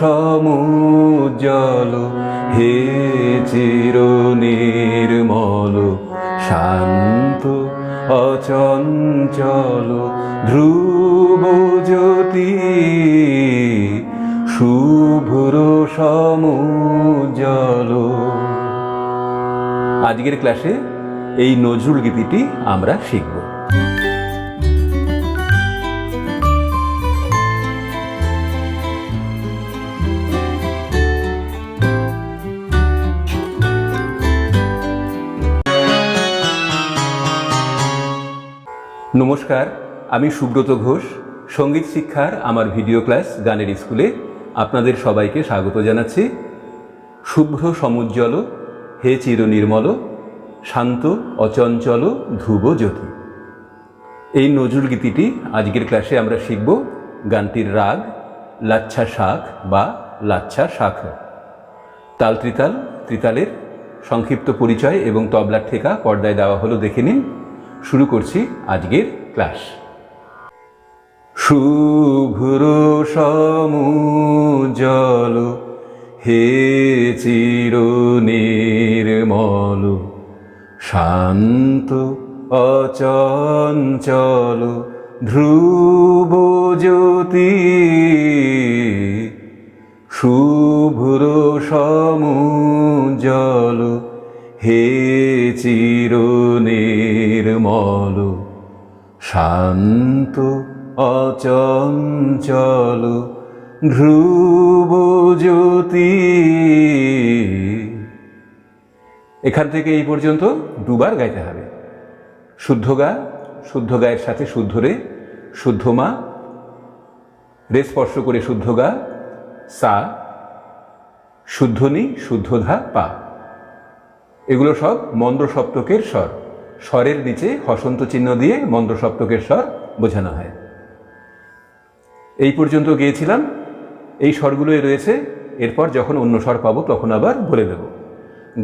সমুজ্জ্বল, হে চির নির্মল শান্ত, অচঞ্চল, ধ্রুব জ্যোতি, শুভ্র সমুজ্জ্বল। আজকের ক্লাসে এই নজরুল গীতিটি আমরা শিখব। নমস্কার, আমি সুব্রত ঘোষ, সংগীত শিক্ষার আমার ভিডিও ক্লাস গানের স্কুলে আপনাদের সবাইকে স্বাগত জানাচ্ছি। শুভ্র সমুজ্জ্বল, হে চির নির্মল শান্ত, অচঞ্চল, ধ্রুব জ্যোতি। এই নজরুল গীতিটি আজকের ক্লাসে আমরা শিখব গানটির রাগ, লাচ্ছা শাখ বা লাচ্ছা শাখ তাল ত্রিতাল, ত্রিতালের সংক্ষিপ্ত পরিচয় এবং তবলার ঠেকা পর্দায় দেওয়া হলো দেখে নিন। শুরু করছি আজকের ক্লাস। শুভ্র সমুজল হে চির নির্মল শান্ত অচঞ্চল, ধ্রুব জ্যোতি। শুভ্র সমুজল হে চির নির্মল শান্ত অচঞ্চল ধ্রুব জ্যোতি। এখান থেকে এই পর্যন্ত দুবার গাইতে হবে। শুদ্ধ গা, শুদ্ধ গায়ের সাথে শুদ্ধ রে, শুদ্ধ মা, রে স্পর্শ করে শুদ্ধ গা, সা শুদ্ধনি শুদ্ধ ধা, পা। এগুলো সব মন্দ্র সপ্তকের স্বর। স্বরের নিচে হসন্ত চিহ্ন দিয়ে মন্দ্র সপ্তকের স্বর বোঝানো হয়। এই পর্যন্ত গিয়েছিলাম। এই স্বরগুলোই রয়েছে। এরপর যখন অন্য স্বর পাবো, তখন আবার বলে দেব।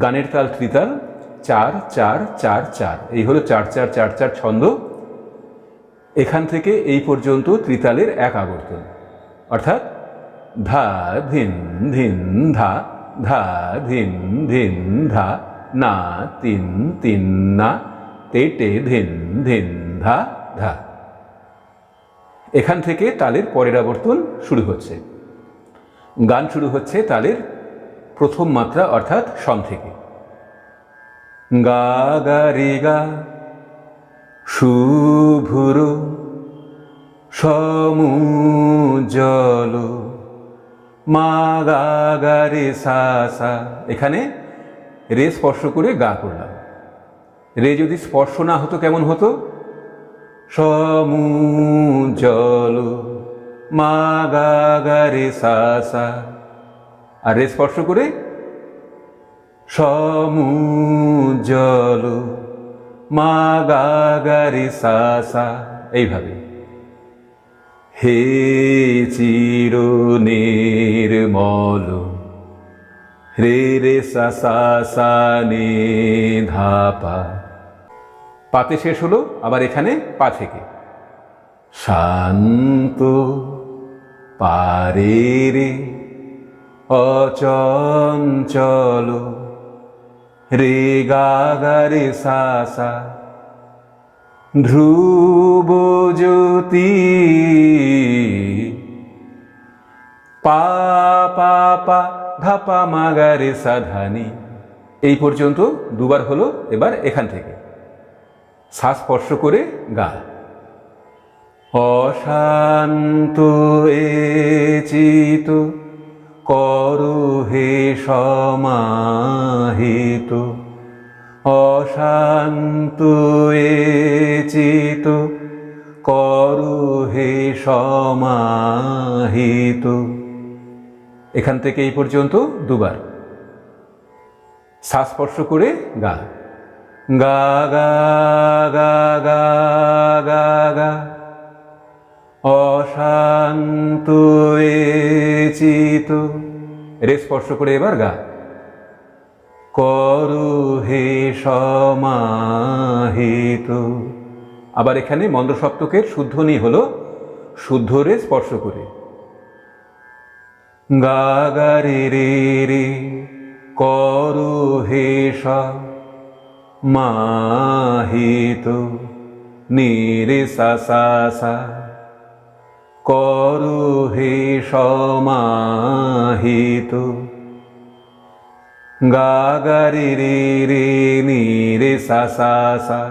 গানের তাল ত্রিতাল, চার চার চার চার। এই হলো চার চার চার চার ছন্দ। এখান থেকে এই পর্যন্ত ত্রিতালের এক আবর্তন অর্থাৎ ধা, ধিন ধিন, ধা ধা, ধিন ধিন, ধা, না, তিন তিন, না। তে টে ধিন ধিন ধা ধা। এখান থেকে তালের পরের আবর্তন শুরু হচ্ছে। গান শুরু হচ্ছে তালের প্রথম মাত্রা অর্থাৎ সম থেকে। গা গা রে গা, শুভুর সমুজল মা গা গা রে সা সা। এখানে রে স্পর্শ করে গা করলাম। রে যদি স্পর্শ না হতো কেমন হতো? সমুজল মা গা গা রে আর রে স্পর্শ করে? সমুজল মা গা গা রে সা সা এইভাবে। হে চির নির্মল রে রে সা সা সা নে ধাপা। পাতে শেষ হলো, আবার এখানে পা থেকে। শান্ত পারে রে, অচঞ্চল রে গা গা রে সা সা। ধ্রুব জ্যোতি পা পা পা ধাপা মাগারে সাধানি এই পর্যন্ত দুবার হলো, এবার এখান থেকে। শ্বাস স্পর্শ করে গা অশান্ত এ চিত করো হে সমাহিত। অশান্ত এ চিত করো হে সমাহিত। এখান থেকে এই পর্যন্ত দুবার। শ্বাস স্পর্শ করে গা গা গা গা গা গা গা। অশান্ত চিত রে স্পর্শ করে এবার গা। করু হে সমাহিত। আবার এখানে মন্দ্র সপ্তকের শুদ্ধ নি হলো শুদ্ধ রে স্পর্শ করে। গা গা, রে রে রে, করো হে সা মাহিত নিরে সা সা সা করো হে সমাহিত। গা গা রে রে রে নি রে সা সা সা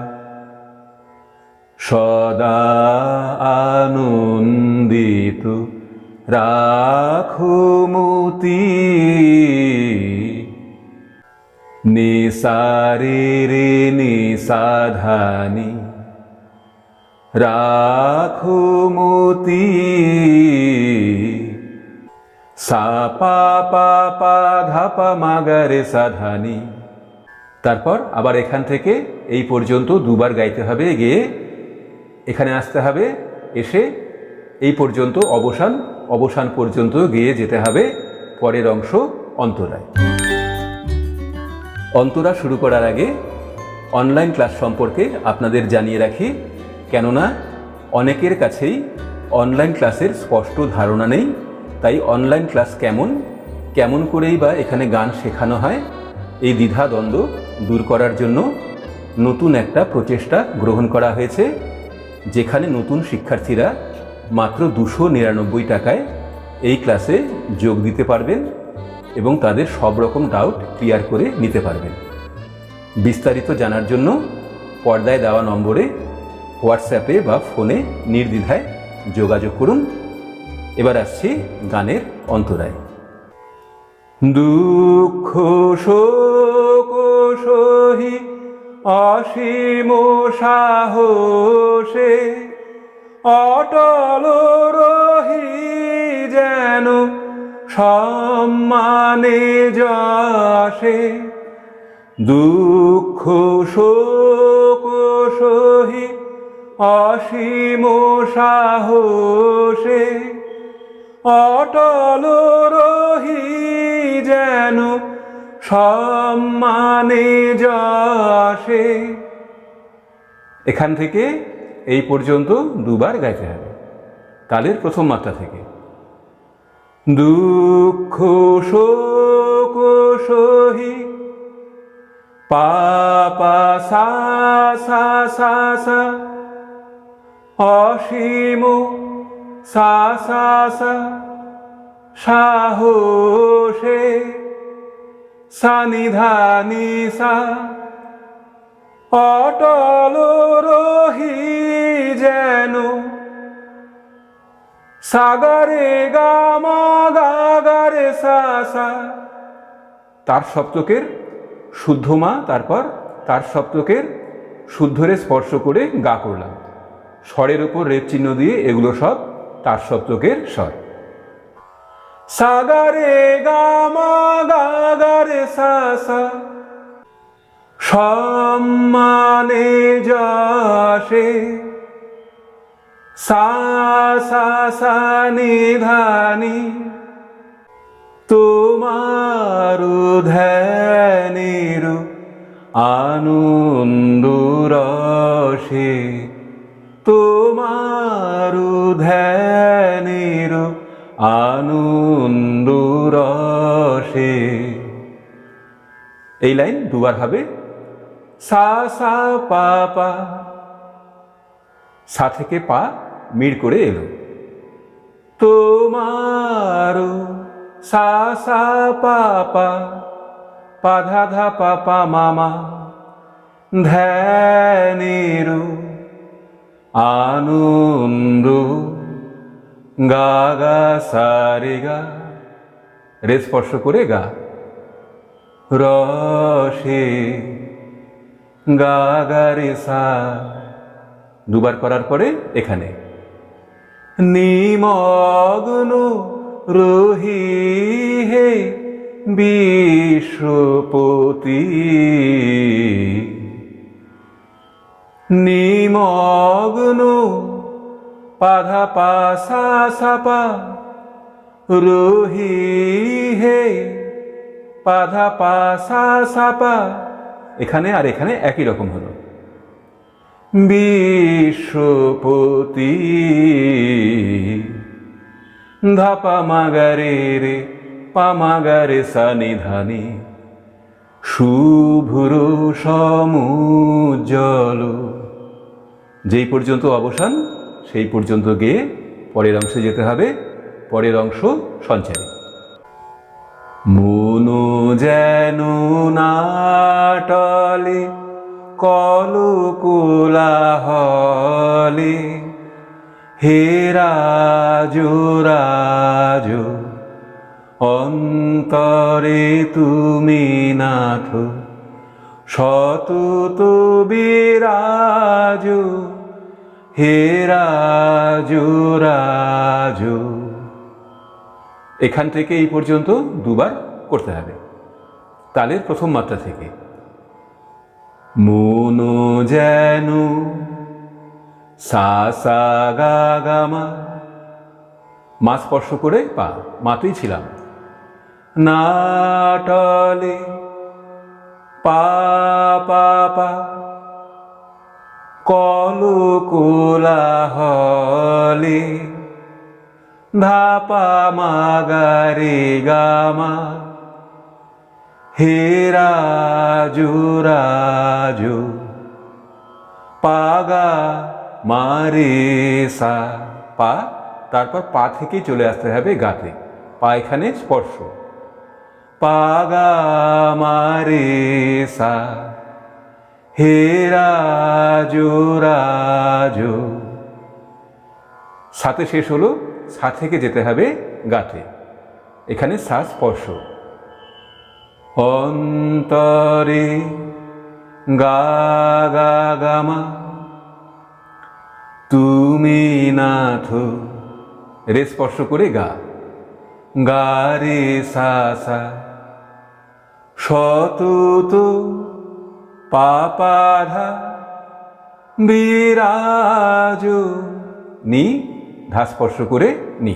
সদা আনন্দিত রাখো মতি নিসারে রে নিসাধানী, রাখো মতি সা পা পা পা ধা পা মাগারে সাধানি। তারপর আবার এখান থেকে এই পর্যন্ত দুবার গাইতে হবে, গিয়ে এখানে আসতে হবে, এসে এই পর্যন্ত অবসান অবসান পর্যন্ত গিয়ে যেতে হবে, পরের অংশ অন্তরায়। অন্তরা শুরু করার আগে অনলাইন ক্লাস সম্পর্কে আপনাদের জানিয়ে রাখি, কেননা অনেকের কাছেই অনলাইন ক্লাসের স্পষ্ট ধারণা নেই, তাই অনলাইন ক্লাস কেমন কেমন করেই বা এখানে গান শেখানো হয়, এই দ্বিধা দ্বন্দ্ব দূর করার জন্য নতুন একটা প্রচেষ্টা গ্রহণ করা হয়েছে, যেখানে নতুন শিক্ষার্থীরা মাত্র দুশো নিরানব্বই টাকায় এই ক্লাসে যোগ দিতে পারবেন। এবং তাদের সব রকম ডাউট ক্লিয়ার করে নিতে পারবেন। বিস্তারিত জানার জন্য পর্দায় দেওয়া নম্বরে হোয়াটসঅ্যাপে বা ফোনে নির্দ্বিধায় যোগাযোগ করুন। এবার আসছি গানের অন্তরায়। দুঃখ শোক সহি অসীম সাহসে অটল রহি যেন সম্মানে যশে, দুঃখ শোক সহি, অসীম সাহসে। অটল রহি যেন সম্মানে যশে। এখান থেকে এই পর্যন্ত দুবার গাইতে হবে। তালের প্রথম মাত্রা থেকে। দুঃখ শোক সহি, পাপা সা সা সা সা, অসীম সা সা সা, সাহসে সানিধানি সা, অটল রহি সাগরে গামা গাগারে সা সা। তার সপ্তকের শুদ্ধ মা, তারপর তার সপ্তকের শুদ্ধরে স্পর্শ করে গা করলাম। স্বরের উপর রেপ চিহ্ন দিয়ে এগুলো সব তার সপ্তকের স্বর। সাগারে গামা গাগারে সা সা। সম্মানে যশে সা সা সা নিধানি তোমার ধ্যানের আনন্দ রসে তোমার ধ্যানের আনন্দ রসে এই লাইন দুবার হবে। সা সা, পা পা। সা থেকে পা মিড় করে এলো। তোমার সা সা পা পা পা ধা ধা পা পা মামা ধ্যানের আনন্দ গা গা সারে গা। রে স্পর্শ করে গা। রসে গা গা রে সা। দুবার করার পরে এখানে। নিমগ্ন রহি হে বিশ্বপতি নিমগ্ন পাধা পাশা সাপা রহি হে পাধা পাশা সাপা এখানে আর এখানে একই রকম হলো। বিশ্বপতি ধাপা মাগারে রে, পা মাগারে সা নিধানি শুভ্র সমুজ্জ্বল। যেই পর্যন্ত অবসান, সেই পর্যন্ত গিয়ে পরের অংশে যেতে হবে। পরের অংশ সঞ্চারী। মনো যেন নাটলে কলকুলাহলে হে রাজো অন্তরে তুমি নাথ, শত বিরাজ হে রাজো। এখান থেকে এই পর্যন্ত দুবার করতে হবে। তালের প্রথম মাত্রা থেকে। মনো যেন সা গা গা মা। মা স্পর্শ করে পা, মাতেই ছিলাম। নাটলে পা পা পা। কলকুলাহলে ধাপা মাগারে গামা হে রাজু রাজু, পাগা মারে সা, পা। তারপর পা থেকে চলে আসতে হবে গাতে। পা এখানে স্পর্শ। পাগা মারে সা, হে রাজু রাজু। সাথে শেষ হলো, সা থেকে যেতে হবে গাতে। এখানে সা স্পর্শ। অন্তরে গা গা গামা তুমি নাথ, রে স্পর্শ করে গা। গা রে সা সা। শতুত পাপাধা, বিরাজ নি। ধা স্পর্শ করে নি।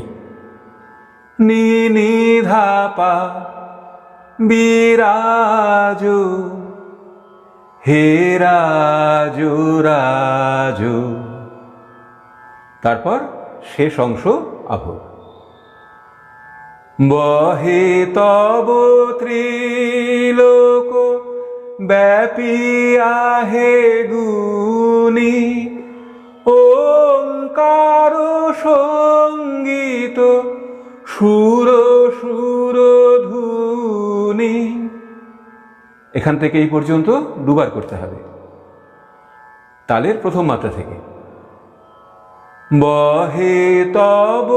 নি নি, ধা পা। বিরাজ হে রাজু রাজু। তারপর শেষ অংশ আভোগ বহে তব ত্রিলোক ব্যাপিয়া হে গুণী এখান থেকে এই পর্যন্ত দুবার করতে হবে। তালের প্রথম মাত্রা থেকে। বহে তব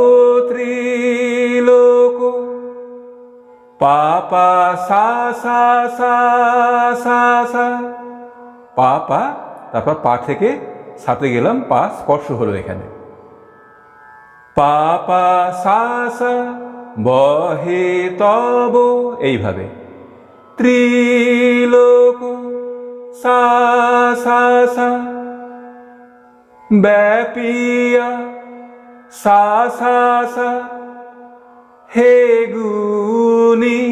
ত্রিলোক, পাপা সা সা সা সা সা। পা পা তারপর পা থেকে সাথে গেলাম, পা স্পর্শ হলো এখানে। পা পা সা সা, বহে তব, এইভাবে। ত্রিলোক, সা সা সা, ব্যাপিয়া, সা সা সা, হে গুনি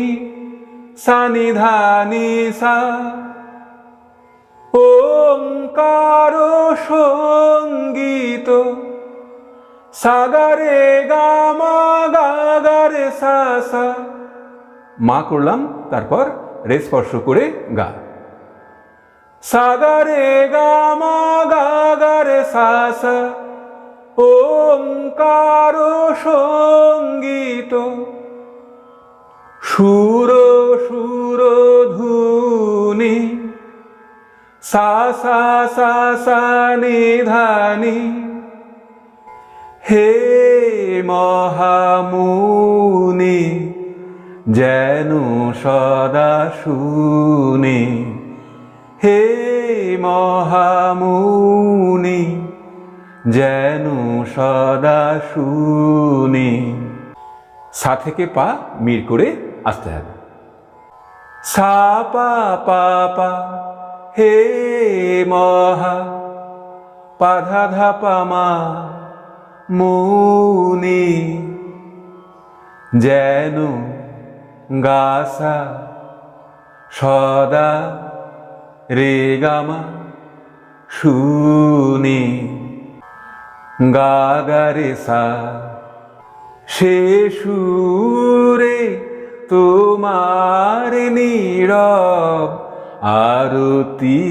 সানিধানি সা, ওঙ্কার সংগীত সাগারে গামা গাগারে সা সা। মা করলাম, তারপর? রে স্পর্শ করে গা। সাগারে গামা গাগারে সা সা। ওঙ্কার সংগীত। সুর সুর ধুনি সা সা সা সা, নিধানি। হে মহামুনি। যেন সদা শুনি। হে মহামুনি, যেন সদা শুনি। সা থেকে পা মির করে আসতে হবে। সা, পা পা পা, হে মহা পাধা ধা, পা, মা, মুনি, যেন গাসা, সদা রে গামা শুনি। গাগারে সা সে সুরে তোমার নীরব আরতি।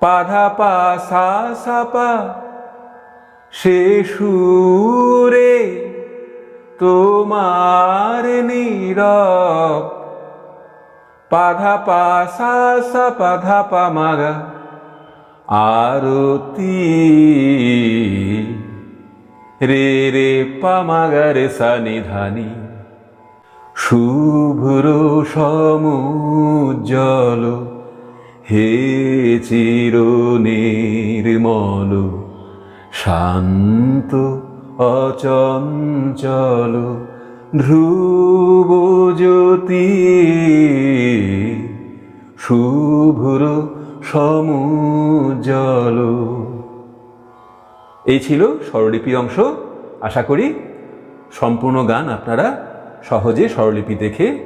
পাধা পা, সা সা, পা, সে সুরে তোমার নীরব। পাধা পা সা সা পাধা পা মাগা। আরতি রে রে পা মাগা রে সা নিধানি। শুভ্র সমুজ্জ্বল, হে চির নির্মল শান্ত অচঞ্চল ধ্রুব জ্যোতি শুভ্র সমুজ্জ্বল। এই ছিল স্বরলিপি অংশ। আশা করি সম্পূর্ণ গান আপনারা সহজে স্বরলিপি দেখে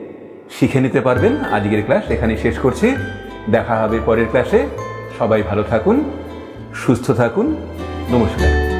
শিখে নিতে পারবেন। আজকের ক্লাস এখানে শেষ করছি। দেখা হবে পরের ক্লাসে। সবাই ভালো থাকুন, সুস্থ থাকুন। নমস্কার।